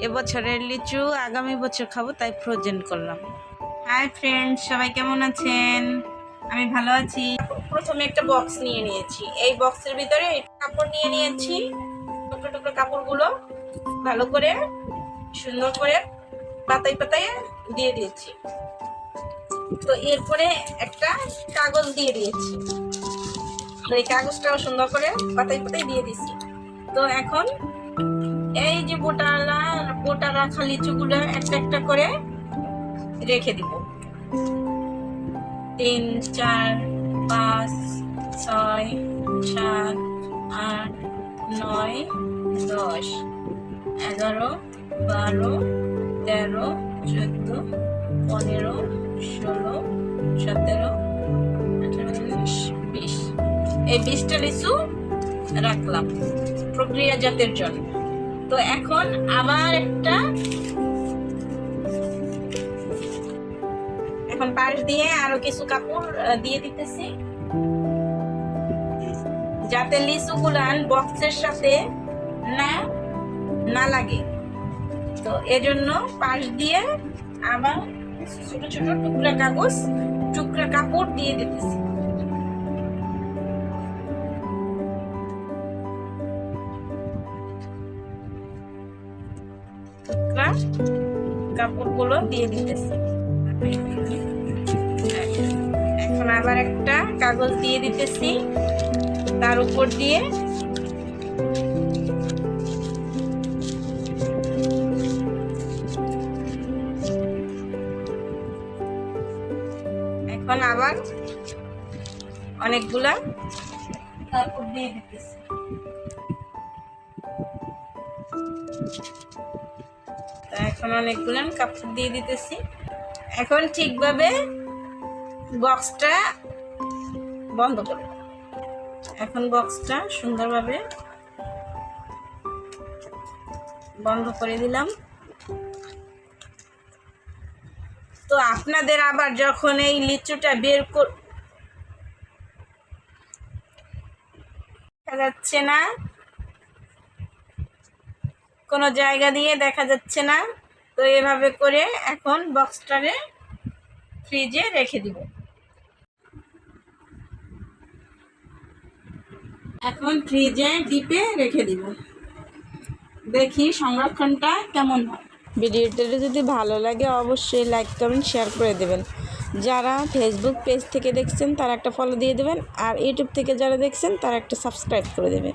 এবছরের লিচু আগামী বছর খাব, তাই ফ্রোজেন করলাম। হাই ফ্রেন্ড সবাই কেমন আছেন? আমি ভালো আছি। প্রথমে একটা বক্স নিয়ে নিয়েছি। এই বক্সের ভিতরে কাপড় নিয়ে নিয়েছি। টুকরো টুকরো কাপড়গুলো ভালো করে, সুন্দর করে পাতায় পাতায় দিয়ে দিয়েছি। তো এরপরে একটা কাগজ দিয়ে দিয়েছি। এই কাগজটাও সুন্দর করে পাতায় পাতায় দিয়ে দিছি তো এখন এই যে বোটালা বোটা রাখা লিচুগুলো একটা একটা করে রেখে দিব। তিন, চার, পাঁচ, ছয়, সাত, আট, নয়, দশ, এগারো, বারো, তেরো, চোদ্দ, পনেরো, ষোলো, সতেরো, আঠারো, উনিশ, বিশ। এই বিশটা লিচু রাখলাম। প্রক্রিয়াজাতের জন্য তো এখন আবার একটা এখন পাশ দিয়ে আরও কিছু কাপড় দিয়ে দিতেছি। যাতে লিচু গুলান বক্সের সাথে না না লাগে। তো এজন্য পাশ দিয়ে আবার ছোট ছোট টুকরা কাগজ, টুকরা কাপড় দিয়ে দিতেছি। টুকরা কাপড়গুলো দিয়ে দিতেছি। এখন আবার একটা কাগজ দিয়ে দিতেছি। তার উপর দিয়ে এখন আবার অনেকগুলা কাপড় দিয়ে দিতেছি। এখন অনেকগুলো আমি কাপড় দিয়ে দিতেছি। এখন ঠিকভাবে বক্সটা বন্ধ করব। এখন বক্সটা সুন্দরভাবে বন্ধ করে দিলাম। তো আপনাদের আবার যখন এই লিচুটা বের কর দেখা যাচ্ছে না। কোনো জায়গা দিয়ে দেখা যাচ্ছে না। তো এভাবে করে এখন বক্সটারে ফ্রিজে রেখে দিব। এখন ফ্রিজে ডিপে রেখে দিব। দেখি সংরক্ষণটা কেমন হয়। ভিডিওটা যদি ভালো লাগে অবশ্যই লাইক কমেন্ট শেয়ার করে দেবেন। যারা ফেসবুক পেজ থেকে দেখছেন, তারা একটা ফলো দিয়ে দেবেন। আর ইউটিউব থেকে যারা দেখছেন, তারা একটা সাবস্ক্রাইব করে দেবেন।